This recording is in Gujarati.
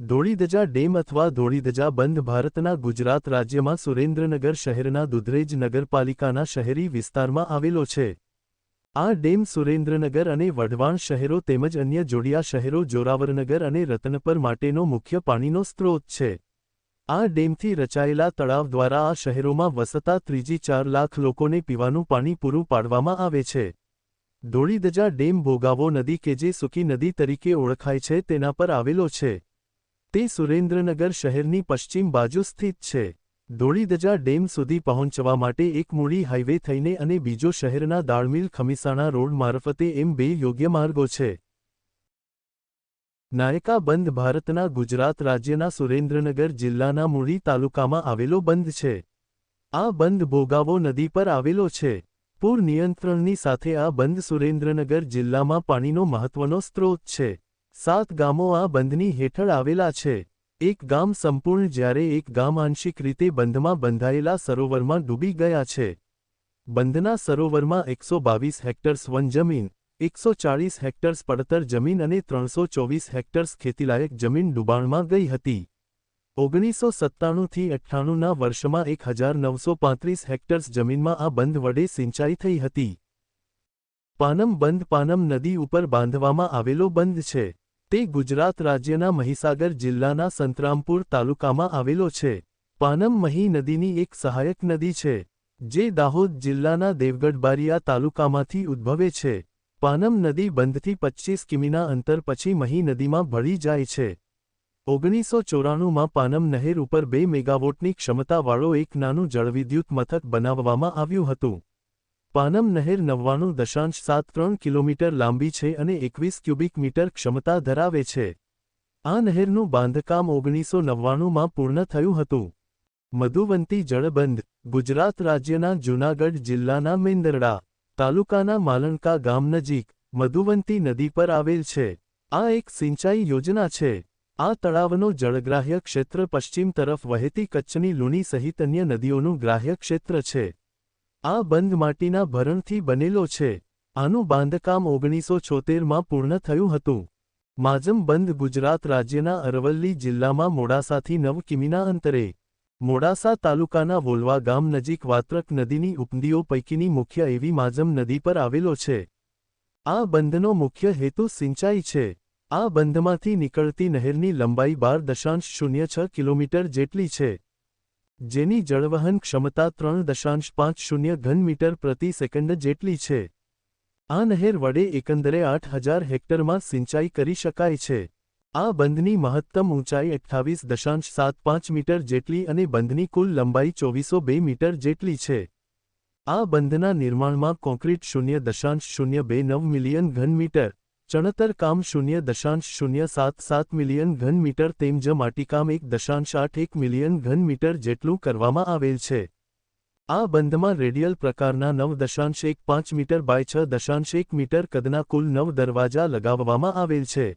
ધોળીધજા ડેમ અથવા ધોળીધજા બંધ ભારતના ગુજરાત રાજ્યમાં સુરેન્દ્રનગર શહેરના દુધરેજ નગરપાલિકાના શહેરી વિસ્તારમાં આવેલો છે. આ ડેમ સુરેન્દ્રનગર અને વઢવાણ શહેરો તેમજ અન્ય જોડિયા શહેરો જોરાવરનગર અને રતનપર માટેનો મુખ્ય પાણીનો સ્ત્રોત છે. આ ડેમથી રચાયેલા તળાવ દ્વારા આ શહેરોમાં વસતા ત્રીજી ચાર લાખ લોકોને પીવાનું પાણી પૂરું પાડવામાં આવે છે. ધોળીધજા ડેમ ભોગાવો નદી કે જે સૂકી નદી તરીકે ઓળખાય છે તેના પર આવેલો છે. તે સુરેન્દ્રનગર શહેરની પશ્ચિમ બાજુ સ્થિત છે. ધોળીધજા ડેમ સુધી પહોંચવા માટે એક મૂળી હાઇવે થઈને અને બીજો શહેરના દાળમીલ ખમીસાણા રોડ મારફતે એમ બે યોગ્ય માર્ગો છે. નાયકા બંધ ભારતના ગુજરાત રાજ્યના સુરેન્દ્રનગર જિલ્લાના મૂળી તાલુકામાં આવેલો બંધ છે. આ બંધ ભોગાવો નદી પર આવેલો છે. પૂર નિયંત્રણની સાથે આ બંધ સુરેન્દ્રનગર જિલ્લામાં પાણીનો મહત્વનો સ્ત્રોત છે. સાત ગામો આ બંધની હેઠળ આવેલા છે. એક ગામ સંપૂર્ણ જ્યારે એક ગામ આંશિક રીતે બંધમાં બંધાયેલા સરોવરમાં ડૂબી ગયા છે. બંધના સરોવરમાં એકસો બાવીસ હેક્ટર્સ વન જમીન, એકસો ચાળીસ હેક્ટર્સ પડતર જમીન અને ત્રણસો ચોવીસ હેક્ટર્સ ખેતીલાયક જમીન ડૂબાણમાં ગઈ હતી. ઓગણીસો સત્તાણુંથી અઠ્ઠાણુંના વર્ષમાં એક હજાર નવસો પાંત્રીસ હેક્ટર્સ જમીનમાં આ બંધ વડે સિંચાઈ થઈ હતી. પાનમ બંધ પાનમ નદી ઉપર બાંધવામાં આવેલો બંધ છે. તે ગુજરાત રાજ્યના મહીસાગર જિલ્લાના સંતરામપુર તાલુકામાં આવેલો છે. પાનમ મહી નદીની એક સહાયક નદી છે, જે દાહોદ જિલ્લાના દેવગઢબારિયા તાલુકામાંથી ઉદ્ભવે છે. પાનમ નદી બંધથી પચ્ચીસ કિમીના અંતર પછી મહી નદીમાં ભળી જાય છે. ઓગણીસો ચોરાણુંમાં પાનમ નહેર ઉપર બે મેગાવોટની ક્ષમતાવાળો એક નાનું જળવિદ્યુત મથક બનાવવામાં આવ્યું હતું. પાનમ નહેર નવ્વાણું દશાંશ સાત ત્રણ કિલોમીટર લાંબી છે અને એકવીસ ક્યુબિક મીટર ક્ષમતા ધરાવે છે. આ નહેરનું બાંધકામ ઓગણીસો નવ્વાણુંમાં પૂર્ણ થયું હતું. મધુવંતી જળબંધ, ગુજરાત રાજ્યના જૂનાગઢ જિલ્લાના મેંદરડા, તાલુકાના માલણકા ગામ નજીક, મધુવંતી નદી પર આવેલ છે. આ એક સિંચાઈ યોજના છે. આ તળાવનો જળગ્રાહ્ય ક્ષેત્ર પશ્ચિમ તરફ વહેતી કચ્છની લુણી સહિત અન્ય નદીઓનું ગ્રાહ્ય ક્ષેત્ર છે. આ બંધ માટીના ભરણથી બનેલો છે. આનું બાંધકામ ઓગણીસો છોતેરમાં પૂર્ણ થયું હતું. માજમ બંધ ગુજરાત રાજ્યના અરવલ્લી જિલ્લામાં મોડાસાથી નવ કિમીના અંતરે. મોડાસા તાલુકાના વોલવા ગામ નજીક વાત્રક નદીની ઉપનદીઓ પૈકીની મુખ્ય એવી માજમ નદી પર આવેલો છે. આ બંધનો મુખ્ય હેતુ સિંચાઈ છે. આ બંધમાંથી નીકળતી નહેરની લંબાઈ બાર દશાંશ શૂન્ય છ કિલોમીટર જેટલી છે. જેની જળવહન ક્ષમતા ત્રણ દશાંશ પાંચ શૂન્ય ઘન મીટર પ્રતિ સેકન્ડ જેટલી છે. આ નહેર વડે એકંદરે આઠ હજાર હેક્ટરમાં સિંચાઈ કરી શકાય છે. આ બંધની મહત્તમ ઊંચાઈ અઠ્ઠાવીસ દશાંશ સાત પાંચ મીટર જેટલી અને બંધની કુલ લંબાઈ ચોવીસો બે મીટર જેટલી છે. આ બંધના નિર્માણમાં કોન્ક્રીટ શૂન્ય દશાંશ શૂન્ય બે નવ મિલિયન ઘન મીટર ચણતર કામ શૂન્ય દશાંશ શૂન્ય સાત સાત મિલિયન ઘન મીટર તેમજ માટીકામ એક દશાંશ આઠ એક મિલિયન ઘન મીટર જેટલું કરવામાં આવેલ છે. આ બંધમાં રેડિયલ પ્રકારના નવ દશાંશ એક પાંચ મીટર બાય છ દશાંશ એક મીટર કદના કુલ નવ દરવાજા લગાવવામાં આવેલ છે.